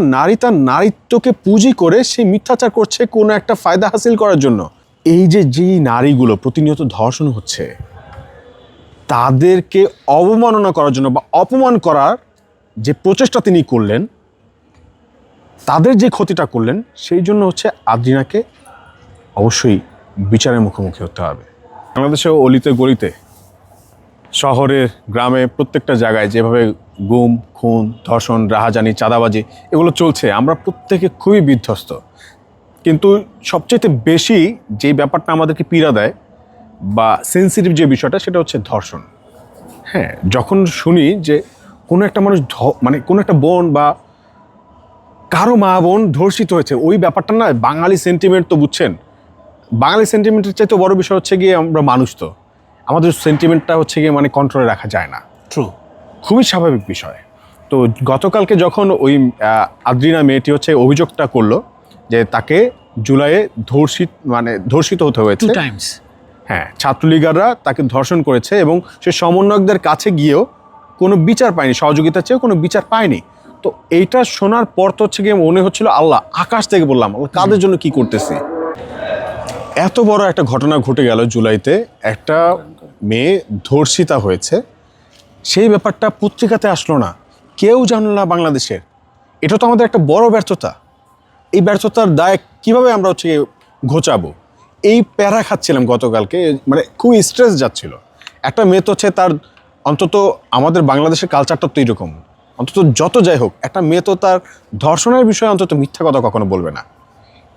নারী তার নারীত্বকে পুঁজি করে সে মিথ্যাচার করছে কোনো একটা ফায়দা হাসিল করার জন্য। এই যে যেই নারীগুলো প্রতিনিয়ত ধর্ষণ হচ্ছে, তাদেরকে অবমাননা করার জন্য বা অপমান করার যে প্রচেষ্টা তিনি করলেন, তাদের যে ক্ষতিটা করলেন, সেই জন্য হচ্ছে আদ্রিনাকে অবশ্যই বিচারের মুখোমুখি হতে হবে। বাংলাদেশে অলিতে গলিতে শহরে গ্রামে প্রত্যেকটা জায়গায় যেভাবে গুম, খুন, ধর্ষণ, রাহাজানি, চাঁদাবাজি এগুলো চলছে। আমরা প্রত্যেকে খুবই বিধ্বস্ত। কিন্তু সবচেয়ে বেশি যে ব্যাপারটা আমাদেরকে পীড়া দেয় বা সেন্সিটিভ যে বিষয়টা, সেটা হচ্ছে ধর্ষণ। হ্যাঁ যখন শুনি যে কোনো একটা মানুষ মানে কোনো একটা বোন বা কারও মা বোন ধর্ষিত হয়েছে, ওই ব্যাপারটা না বাঙালি সেন্টিমেন্ট তো বুঝছেন। বাঙালি সেন্টিমেন্টের চাইতে বড় বিষয় হচ্ছে গিয়ে আমরা মানুষ তো। আমাদের সেন্টিমেন্টটা হচ্ছে গিয়ে মানে কন্ট্রোলে রাখা যায় না। ট্রু খুবই স্বাভাবিক বিষয়। তো গতকালকে যখন ওই আদ্রিনা মেয়েটি হচ্ছে অভিযোগটা করল যে তাকে জুলাইয়ে ধর্ষিত মানে ধর্ষিত হতে হয়েছে। টাইমস হ্যাঁ ছাত্রলীগাররা তাকে ধর্ষণ করেছে এবং সে সমন্বয়কদের কাছে গিয়েও কোনো বিচার পায়নি সহযোগিতা চেয়েও কোনো বিচার পায়নি। তো এইটা শোনার পর তো হচ্ছে গিয়ে মনে হচ্ছিল আল্লাহ আকাশ থেকে বললাম কাদের জন্য কি করতেছি? এত বড় একটা ঘটনা ঘটে গেল জুলাইতে একটা মেয়ে ধর্ষিতা হয়েছে। সেই ব্যাপারটা পত্রিকাতে আসলো না। কেউ জানলো না বাংলাদেশের। এটা তো আমাদের একটা বড় ব্যর্থতা। এই ব্যর্থতার দায় কীভাবে আমরা হচ্ছে ঘোচাবো? এই প্যারা খাচ্ছিলাম গতকালকে মানে খুব স্ট্রেস যাচ্ছিল। একটা মেয়ে তো হচ্ছে তার অন্তত আমাদের বাংলাদেশের কালচারটা তো এরকম অন্তত যত যাই হোক, একটা মেয়ে তো তার ধর্ষণের বিষয়ে অন্তত মিথ্যা কথা কখনো বলবে না।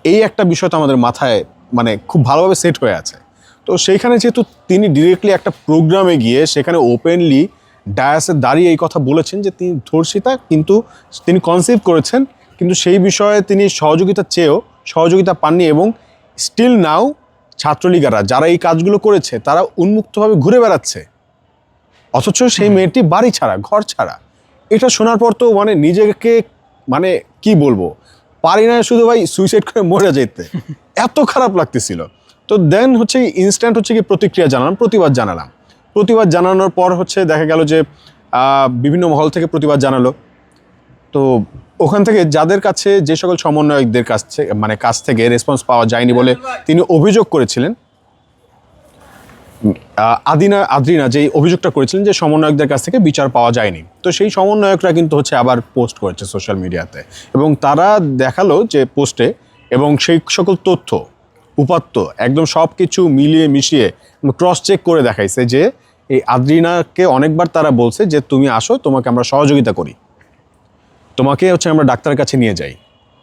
এই একটা বিষয় তো আমাদের মাথায় মানে খুব ভালোভাবে সেট হয়ে আছে। তো সেইখানে যেহেতু তিনি ডিরেক্টলি একটা প্রোগ্রামে গিয়ে সেখানে ওপেনলি ডায়াসে দাঁড়িয়ে এই কথা বলেছেন যে তিনি ধর্ষিতা কিন্তু তিনি কনসিভ করেছেন কিন্তু সেই বিষয়ে তিনি সহযোগিতা চেয়েও সহযোগিতা পাননি এবং স্টিল নাও ছাত্রলীগারা যারা এই কাজগুলো করেছে তারা উন্মুক্তভাবে ঘুরে বেড়াচ্ছে। অথচ সেই মেয়েটি বাড়ি ছাড়া ঘর ছাড়া। এটা শোনার পর তো মানে নিজেকে মানে কি বলব? পারি না শুধু ভাই সুইসাইড করে মরে যেতে। এত খারাপ লাগতেছিল। তো দেন হচ্ছে ইনস্ট্যান্ট হচ্ছে কি প্রতিক্রিয়া জানালাম প্রতিবাদ জানালাম। প্রতিবাদ জানানোর পর হচ্ছে দেখা গেল যে বিভিন্ন মহল থেকে প্রতিবাদ জানালো। তো ওখান থেকে যাদের কাছে যে সকল সমন্বয়কদের কাছ থেকে মানে কাছ থেকে রেসপন্স পাওয়া যায়নি বলে তিনি অভিযোগ করেছিলেন। আদিনা, আদ্রিনা যে অভিযোগটা করেছিলেন যে সমন্বয়কদের কাছ থেকে বিচার পাওয়া যায়নি। তো সেই সমন্বয়করা কিন্তু হচ্ছে আবার পোস্ট করেছে সোশ্যাল মিডিয়াতে এবং তারা দেখাল যে পোস্টে এবং সেই সকল তথ্য, উপাত্ত, একদম সব কিছু মিলিয়ে মিশিয়ে ক্রস চেক করে দেখাইছে যে এই আদ্রিনাকে অনেকবার তারা বলছে যে, তুমি আসো, তোমাকে আমরা সহযোগিতা করি। তোমাকে হচ্ছে আমরা ডাক্তারের কাছে নিয়ে যাই।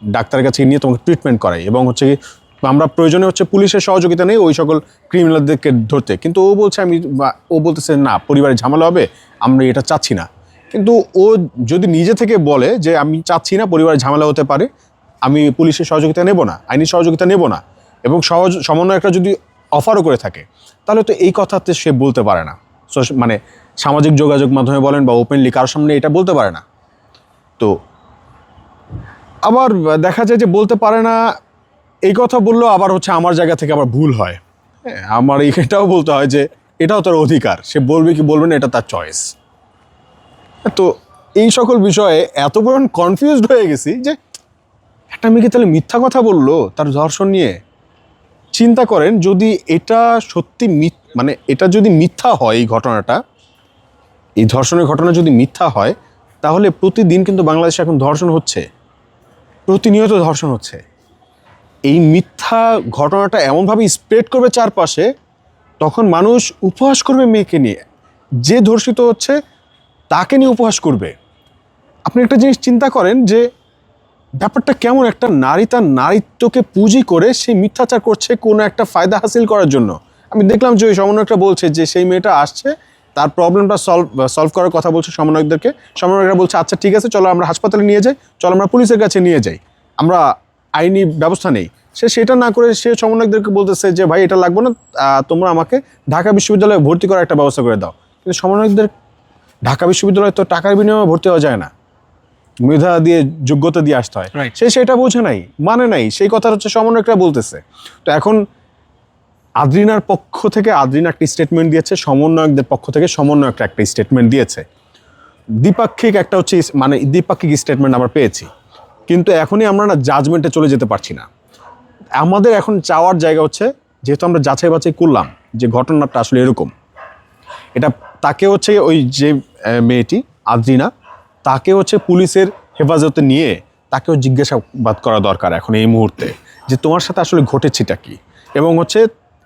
ডাক্তারের কাছে নিয়ে তোমাকে ট্রিটমেন্ট করাই এবং হচ্ছে কি, আমরা প্রয়োজনে হচ্ছে পুলিশের সহযোগিতা নেই, ওই সকল ক্রিমিনালদেরকে ধরতে। কিন্তু ও বলছে, আমি ও বলতেছে, না, পরিবারে ঝামেলা হবে, আমরা এটা চাচ্ছি না। কিন্তু ও যদি নিজে থেকে বলে যে, আমি চাচ্ছি না পরিবারে ঝামেলা হতে পারে, আমি পুলিশের সহযোগিতা নেব না, আইনি সহযোগিতা নেব না। এবং সহজ সমন্বয় একটা যদি অফারও করে থাকে, তাহলে তো এই কথাতে সে বলতে পারে না। মানে সামাজিক যোগাযোগ মাধ্যমে বলেন বা ওপেনলি কারোর সামনে এটা বলতে পারে না। তো আবার দেখা যায় যে বলতে পারে না এই কথা বললেও আবার হচ্ছে আমার জায়গা থেকে আবার ভুল হয়। হ্যাঁ, আমার এটাও বলতে হয় যে এটাও তার অধিকার সে বলবে কি বলবে না এটা তার চয়েস তো এই সকল বিষয়ে এত পরিমাণ কনফিউজড হয়ে গেছি যে একটা মেয়েকে তাহলে মিথ্যা কথা বলল তার ধর্ষণ নিয়ে। চিন্তা করেন যদি এটা সত্যি মিথ- মানে এটা যদি মিথ্যা হয় এই ঘটনাটা, এই ধর্ষণের ঘটনা যদি মিথ্যা হয়, তাহলে প্রতিদিন কিন্তু বাংলাদেশে এখন ধর্ষণ হচ্ছে। প্রতিনিয়ত ধর্ষণ হচ্ছে। এই মিথ্যা ঘটনাটা এমনভাবে স্প্রেড করবে চারপাশে, তখন মানুষ উপহাস করবে মেয়েকে নিয়ে। যে ধর্ষিত হচ্ছে, তাকে নিয়ে উপহাস করবে। আপনি একটা জিনিস চিন্তা করেন যে, ব্যাপারটা কেমন? একটা নারী তার নারীত্বকে পুঁজি করে সে মিথ্যাচার করছে কোনো একটা ফায়দা হাসিল করার জন্য। আমি দেখলাম যে ওই সমন্বয়কটা বলছে যে সেই মেয়েটা আসছে তার প্রবলেমটা সলভ সলভ করার কথা বলছে সমন্বয়কদেরকে। সমন্বয়করা বলছে আচ্ছা ঠিক আছে চলো আমরা হাসপাতালে নিয়ে যাই চলো আমরা পুলিশের কাছে নিয়ে যাই। আমরা আইনি ব্যবস্থা নেই। সে সেটা না করে সে সমন্বয়কদেরকে বলতেছে যে ভাই এটা লাগবে না তোমরা আমাকে ঢাকা বিশ্ববিদ্যালয়ে ভর্তি করার একটা ব্যবস্থা করে দাও। কিন্তু সমন্বয়কদের ঢাকা বিশ্ববিদ্যালয়ে তো টাকার বিনিময়ে ভর্তি হওয়া যায় না। মেধা দিয়ে যোগ্যতা দিয়ে আসতে হয়। সে সেটা বোঝে নাই মানে নাই সেই কথা হচ্ছে সমন্বয়করা বলতেছে। তো এখন আদ্রিনার পক্ষ থেকে আদ্রিনা একটি স্টেটমেন্ট দিয়েছে, সমন্বয়কদের পক্ষ থেকে সমন্বয়করা একটা স্টেটমেন্ট দিয়েছে। দ্বিপাক্ষিক একটা হচ্ছে মানে দ্বিপাক্ষিক স্টেটমেন্ট আমরা পেয়েছি। কিন্তু এখনই আমরা না জাজমেন্টে চলে যেতে পারছি না। আমাদের এখন চাওয়ার জায়গা হচ্ছে, যেহেতু আমরা যাচাই বাছাই করলাম যে ঘটনাটা আসলে এরকম। এটা তাকে হচ্ছে ওই যে মেয়েটি, আদ্রিনা, তাকে হচ্ছে পুলিশের হেফাজতে নিয়ে তাকেও জিজ্ঞাসাবাদ করা দরকার এখন এই মুহূর্তে, যে তোমার সাথে আসলে ঘটেছেটা কি? এবং হচ্ছে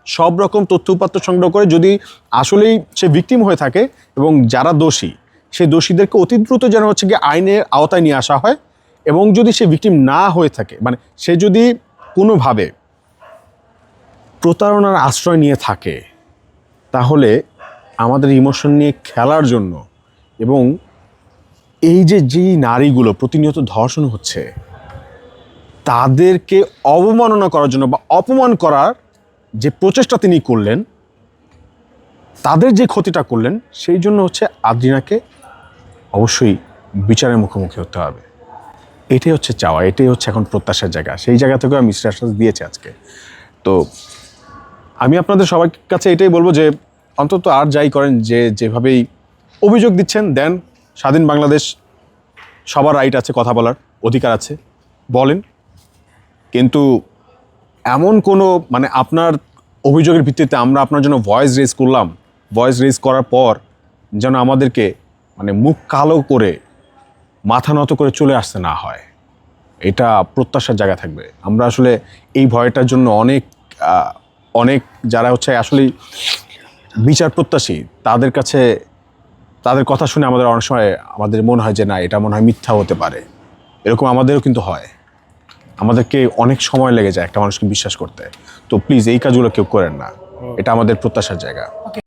সব রকম তথ্য সংগ্রহ করে যদি আসলেই সে ভিকটিম হয়ে থাকে এবং যারা দোষী সেই দোষীদেরকে অতি দ্রুত যেন হচ্ছে গিয়ে আইনের আওতায় নিয়ে আসা হয় এবং যদি সে ভিকটিম না হয়ে থাকে মানে সে যদি কোনোভাবে প্রতারণার আশ্রয় নিয়ে থাকে, তাহলে আমাদের ইমোশন নিয়ে খেলার জন্য এবং এই যে যেই নারীগুলো প্রতিনিয়ত ধর্ষণ হচ্ছে, তাদেরকে অবমাননা করার জন্য বা অপমান করার যে প্রচেষ্টা তিনি করলেন, তাদের যে ক্ষতিটা করলেন, সেই জন্য হচ্ছে আদ্রিনাকে অবশ্যই বিচারের মুখোমুখি হতে হবে। এটাই হচ্ছে চাওয়া, এটাই হচ্ছে এখন প্রত্যাশার জায়গা। সেই জায়গা থেকে আমি আশ্বাস দিয়েছে আজকে। তো আমি আপনাদের সবার কাছে এটাই বলব যে, অন্তত আর যাই করেন, যে যেভাবেই অভিযোগ দিচ্ছেন, দেন স্বাধীন বাংলাদেশ, সবার রাইট আছে কথা বলার, অধিকার আছে, বলেন। কিন্তু এমন কোনো মানে আপনার অভিযোগের ভিত্তিতে আমরা আপনার জন্য ভয়েস রেজ করলাম। ভয়েস রেজ করার পর যেন আমাদেরকে মানে মুখ কালো করে, মাথা নত করে চলে আসতে না হয়। এটা প্রত্যাশার জায়গা থাকবে। আমরা আসলে এই ভয়টার জন্য অনেক অনেক যারা হচ্ছে আসলে বিচার প্রত্যাশী, তাদের কাছে, তাদের কথা শুনে আমাদের অনেক সময় আমাদের মনে হয় যে না, এটা মনে হয় মিথ্যা হতে পারে। এরকম আমাদেরও কিন্তু হয়। আমাদেরকে অনেক সময় লেগে যায় একটা মানুষকে বিশ্বাস করতে। তো প্লিজ এই কাজগুলো কেউ করেন না। এটা আমাদের প্রত্যাশার জায়গা।